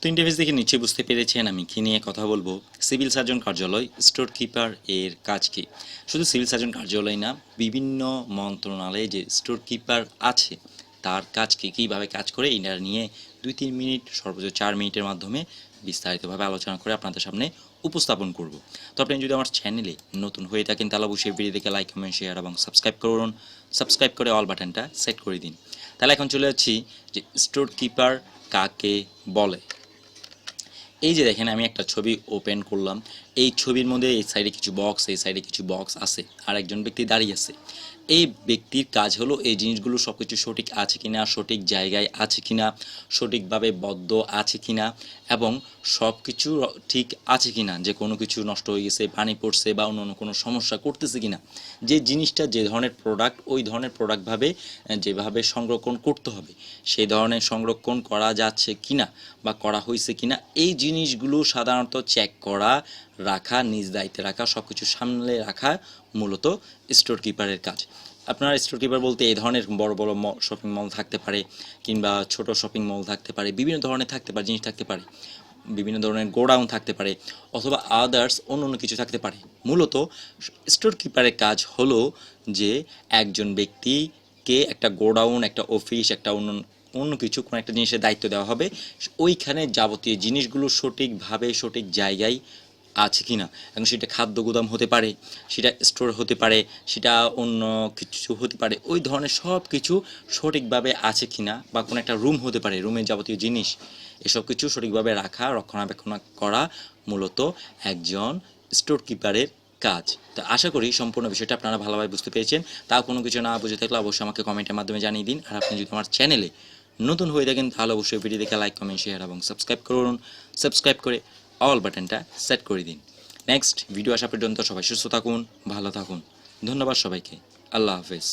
তো ইন্টারভিউ দেখে নিচে বুঝতে পেরেছেন আমি কী নিয়ে কথা বলব। সিভিল সার্জন কার্যালয়, স্টোর কিপার এর কাজ কি? শুধু সিভিল সার্জন কার্যালয় না, বিভিন্ন মন্ত্রণালয়ে যে স্টোর কিপার আছে, তার কাজ কি, কীভাবে কাজ করে, এটা নিয়ে দুই তিন মিনিট, সর্বোচ্চ চার মিনিটের মাধ্যমে বিস্তারিতভাবে আলোচনা করে আপনাদের সামনে উপস্থাপন করব। তো আপনি যদি আমার চ্যানেলে নতুন হয়ে থাকেন, তাহলে অবশ্যই ভিডিও দেখে লাইক কমেন্ট শেয়ার এবং সাবস্ক্রাইব করুন। সাবস্ক্রাইব করে অল বাটনটা সেট করে দিন। তাহলে এখন চলে যাচ্ছি যে স্টোর কিপার কাকে বলে? এই যে দেখেন, আমি একটা ছবি ওপেন করলাম। এই ছবির মধ্যে এই সাইডে কিছু বক্স এই সাইডে কিছু বক্স আছে। আর একজন ব্যক্তি দাঁড়িয়ে আছে। এই ব্যক্তির কাজ হলো এই জিনিসগুলো সব কিছু সঠিক আছে কিনা, সঠিক জায়গায় আছে কিনা, সঠিকভাবে বদ্ধ আছে কিনা এবং সব কিছু ঠিক আছে কিনা, যে কোনো কিছু নষ্ট হয়ে গেছে, পানি পড়ছে বা অন্য কোনো সমস্যা করতেছে কিনা। যে জিনিসটা যে ধরনের প্রোডাক্ট ওই ধরনের প্রোডাক্টভাবে যেভাবে সংরক্ষণ করতে হবে, সেই ধরনের সংরক্ষণ করা যাচ্ছে কিনা বা করা হয়েছে কিনা, এই জিনিসগুলো সাধারণত চেক করা রাখা, নিজ দায়িত্বে রাখা সব কিছু সামলে রাখা মূলত স্টোর কিপারের কাজ। আপনার স্টোর কিপার বলতে এই ধরনের বড় বড় শপিং মল থাকতে পারে কিংবা ছোট শপিং মল থাকতে পারে, বিভিন্ন ধরনের থাকতে পারে, জিনিস থাকতে পারে, বিভিন্ন ধরনের গোডাউন থাকতে পারে অথবা আদার্স অন্য অন্য কিছু থাকতে পারে। মূলত স্টোর কিপারের কাজ হলো যে একজন ব্যক্তিকে একটা গোডাউন, একটা অফিস একটা অন্য অন্য কিছু, কোনো একটা জিনিসের দায়িত্ব দেওয়া হবে। ওইখানে যাবতীয় জিনিসগুলো সঠিকভাবে, সঠিক জায়গায় আছে কি না এবং সেটা খাদ্য গুদাম হতে পারে, সেটা স্টোর হতে পারে, সেটা অন্য কিছু হতে পারে, ওই ধরনের সব কিছু সঠিকভাবে আছে কি না বা কোনো একটা রুম হতে পারে রুমের যাবতীয় জিনিস, এসব কিছু সঠিকভাবে রাখা, রক্ষণাবেক্ষণ করা মূলত একজন স্টোর কিপারের কাজ। তো আশা করি সম্পূর্ণ বিষয়টা আপনারা ভালোভাবে বুঝতে পেরেছেন। তাও কোনো কিছু না বুঝে থাকলে অবশ্যই আমাকে কমেন্টের মাধ্যমে জানিয়ে দিন। আর আপনি যদি আমার চ্যানেলে নতুন হয়ে থাকেন, তাহলে অবশ্যই ভিডিও দেখে লাইক কমেন্ট শেয়ার এবং সাবস্ক্রাইব করুন। সাবস্ক্রাইব করে অল বাটনটা সেট করে দিন। নেক্সট ভিডিও আসা পর্যন্ত সবাই সুস্থ থাকুন, ভালো থাকুন। ধন্যবাদ সবাইকে। আল্লাহ হাফেজ।